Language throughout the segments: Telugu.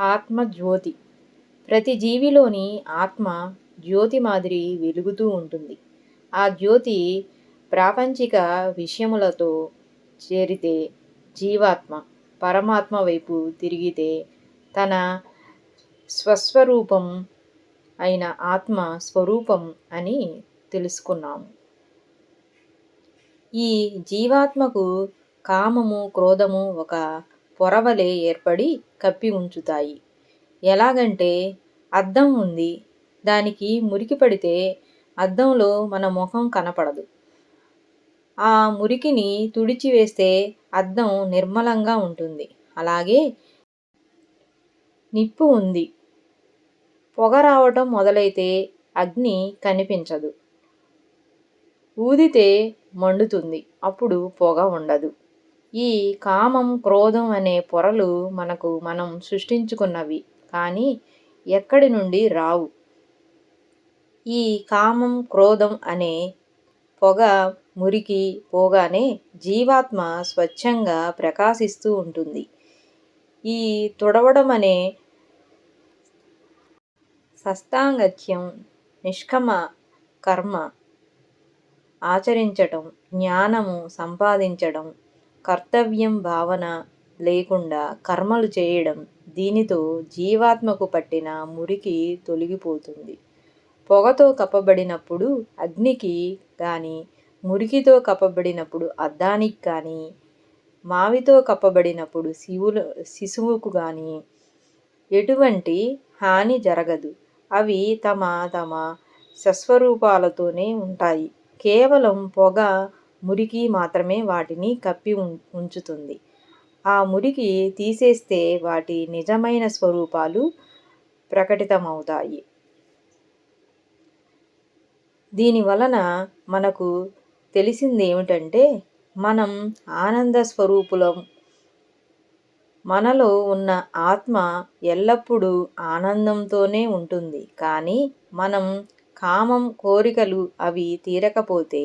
ఆత్మజ్యోతి. ప్రతి జీవిలోని ఆత్మ జ్యోతి మాదిరి వెలుగుతూ ఉంటుంది. ఆ జ్యోతి ప్రాపంచిక విషయములతో చేరితే జీవాత్మ పరమాత్మ వైపు తిరిగితే తన స్వస్వరూపం అయిన ఆత్మ స్వరూపం అని తెలుసుకున్నాము. ఈ జీవాత్మకు కామము క్రోధము ఒక పొరవలే ఏర్పడి కప్పి ఉంచుతాయి. ఎలాగంటే అద్దం ఉంది. దానికి మురికి పడితే అద్దంలో మన ముఖం కనపడదు. ఆ మురికిని తుడిచివేస్తే అద్దం నిర్మలంగా ఉంటుంది. అలాగే నిప్పు ఉంది. పొగ రావటం మొదలైతే అగ్ని కనిపించదు. ఊదితే మండుతుంది. అప్పుడు పొగ ఉండదు. ఈ కామం క్రోధం అనే పొరలు మనకు మనం సృష్టించుకున్నవి కానీ ఎక్కడి నుండి రావు? ఈ కామం క్రోధం అనే పొగ మురికి పోగానే జీవాత్మ స్వచ్ఛంగా ప్రకాశిస్తూ ఉంటుంది. ఈ తుడవడం అనే సస్తాంగత్యం నిష్కమ కర్మ ఆచరించటం జ్ఞానము సంపాదించడం కర్తవ్యం భావన లేకుండా కర్మలు చేయడం దీనితో జీవాత్మకు పట్టిన మురికి తొలగిపోతుంది. పొగతో కప్పబడినప్పుడు అగ్నికి కానీ మురికితో కప్పబడినప్పుడు అద్దానికి కానీ మావితో కప్పబడినప్పుడు శివులు శిశువుకు కానీ ఎటువంటి హాని జరగదు. అవి తమ తమ సస్వరూపాలతోనే ఉంటాయి. కేవలం పొగ మురికి మాత్రమే వాటిని కప్పి ఉంచుతుంది. ఆ మురికి తీసేస్తే వాటి నిజమైన స్వరూపాలు ప్రకటితమవుతాయి. దీని వలన మనకు తెలిసింది ఏమిటంటే మనం ఆనంద స్వరూపులం మనలో ఉన్న ఆత్మ ఎల్లప్పుడూ ఆనందంతోనే ఉంటుంది. కానీ మనం కామం కోరికలు అవి తీరకపోతే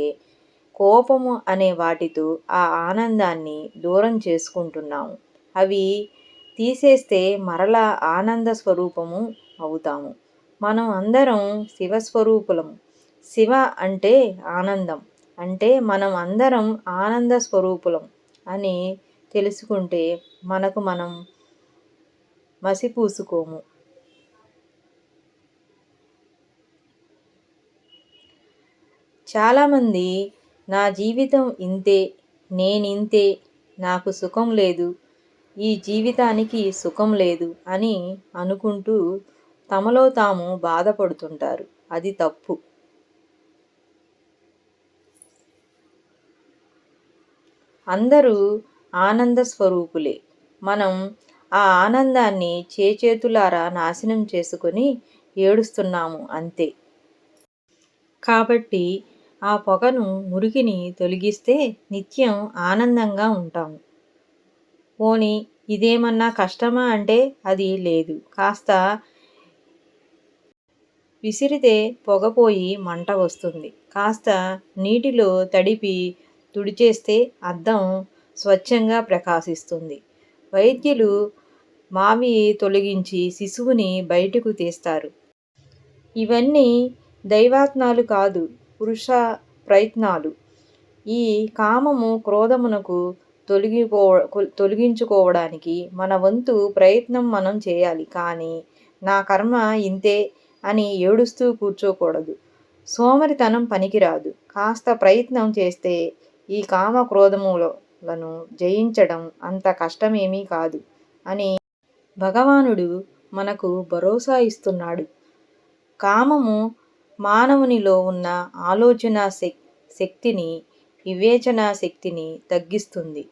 కోపము అనే వాటితో ఆ ఆనందాన్ని దూరం చేసుకుంటున్నాము. అవి తీసేస్తే మరలా ఆనంద స్వరూపము అవుతాము. మనం అందరం శివస్వరూపులము. శివ అంటే ఆనందం. అంటే మనం అందరం ఆనంద స్వరూపులం అని తెలుసుకుంటే మనకు మనం మసిపూసుకోము. చాలామంది నా జీవితం ఇంతే నేనింతే నాకు సుఖం లేదు. ఈ జీవితానికి సుఖం లేదు అని అనుకుంటూ తమలో తాము బాధపడుతుంటారు. అది తప్పు. అందరూ ఆనంద స్వరూపులే. మనం ఆ ఆనందాన్ని చేచేతులారా నాశనం చేసుకొని ఏడుస్తున్నాము అంతే. కాబట్టి ఆ పొగను మురికిని తొలగిస్తే నిత్యం ఆనందంగా ఉంటాము. పోని ఇదేమన్నా కష్టమా అంటే అది లేదు. కాస్త విసిరితే పొగపోయి మంట వస్తుంది. కాస్త నీటిలో తడిపి తుడిచేస్తే అద్దం స్వచ్ఛంగా ప్రకాశిస్తుంది. వైద్యులు మావి తొలగించి శిశువుని బయటకు తీస్తారు. ఇవన్నీ దైవాత్నాలు కాదు. పురుష ప్రయత్నాలు. ఈ కామము క్రోధమునకు తొలగిపో తొలగించుకోవడానికి మన వంతు ప్రయత్నం మనం చేయాలి. కానీ నా కర్మ ఇంతే అని ఏడుస్తూ కూర్చోకూడదు. సోమరితనం పనికిరాదు. కాస్త ప్రయత్నం చేస్తే ఈ కామ క్రోధములను జయించడం అంత కష్టమేమీ కాదు అని భగవానుడు మనకు భరోసా ఇస్తున్నాడు. కామము మానవునిలో ఉన్న ఆలోచన శక్ శక్తిని వివేచన శక్తిని తగ్గిస్తుంది.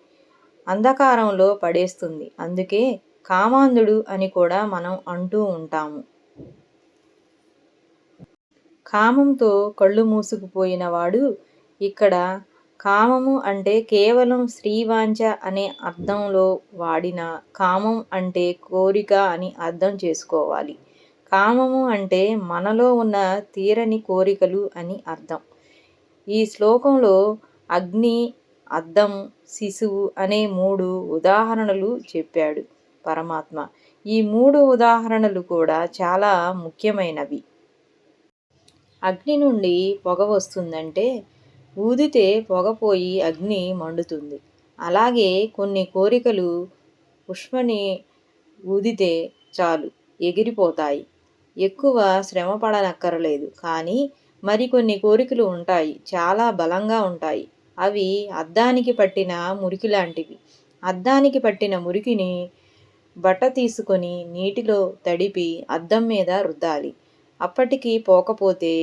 అంధకారంలో పడేస్తుంది. అందుకే కామాంధుడు అని కూడా మనం అంటూ ఉంటాము. కామంతో కళ్ళు మూసుకుపోయిన వాడు ఇక్కడ కామము అంటే కేవలం శ్రీవాంచ అనే అర్థంలో వాడిన కామం అంటే కోరిక అని అర్థం చేసుకోవాలి. కామము అంటే మనలో ఉన్న తీరని కోరికలు అని అర్థం. ఈ శ్లోకంలో అగ్ని అద్దం శిశువు అనే మూడు ఉదాహరణలు చెప్పాడు పరమాత్మ. ఈ మూడు ఉదాహరణలు కూడా చాలా ముఖ్యమైనవి. అగ్ని నుండి పొగ వస్తుందంటే ఊదితే పొగపోయి అగ్ని మండుతుంది. అలాగే కొన్ని కోరికలు పుష్పని ఊదితే చాలు ఎగిరిపోతాయి. ఎక్కువ శ్రమ పడనక్కరలేదు. కానీ మరికొన్ని కోరికలు ఉంటాయి. చాలా బలంగా ఉంటాయి. అవి అద్దానికి పట్టిన మురికి లాంటివి. అద్దానికి పట్టిన మురికిని బట్ట తీసుకొని నీటిలో తడిపి అద్దం మీద రుద్దాలి. అప్పటికి పోకపోతే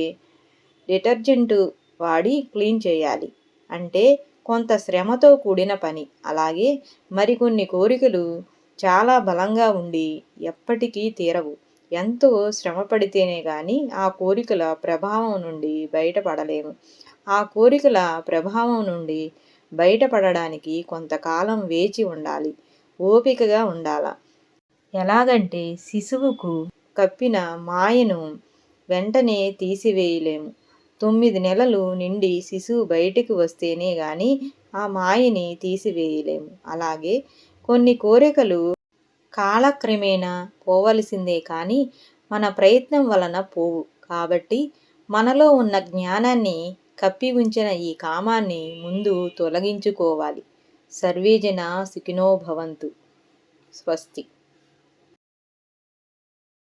డిటర్జెంట్ వాడి క్లీన్ చేయాలి. అంటే కొంత శ్రమతో కూడిన పని. అలాగే మరికొన్ని కోరికలు చాలా బలంగా ఉండి ఎప్పటికీ తీరవు. ఎంతో శ్రమపడితేనే కానీ ఆ కోరికల ప్రభావం నుండి బయటపడలేము. ఆ కోరికల ప్రభావం నుండి బయటపడడానికి కొంతకాలం వేచి ఉండాలి. ఓపికగా ఉండాల. ఎలాగంటే శిశువుకు కప్పిన మాయను వెంటనే తీసివేయలేము. తొమ్మిది నెలలు నిండి శిశువు బయటికి వస్తేనే కానీ ఆ మాయని తీసివేయలేము. అలాగే కొన్ని కోరికలు కాలక్రమేణా పోవలసిందే కానీ మన ప్రయత్నం వలన పోవు. కాబట్టి మనలో ఉన్న జ్ఞానాన్ని కప్పి ఉంచిన ఈ కామాన్ని ముందు తొలగించుకోవాలి. సర్వేజన సుఖినో భవంతు. స్వస్తి.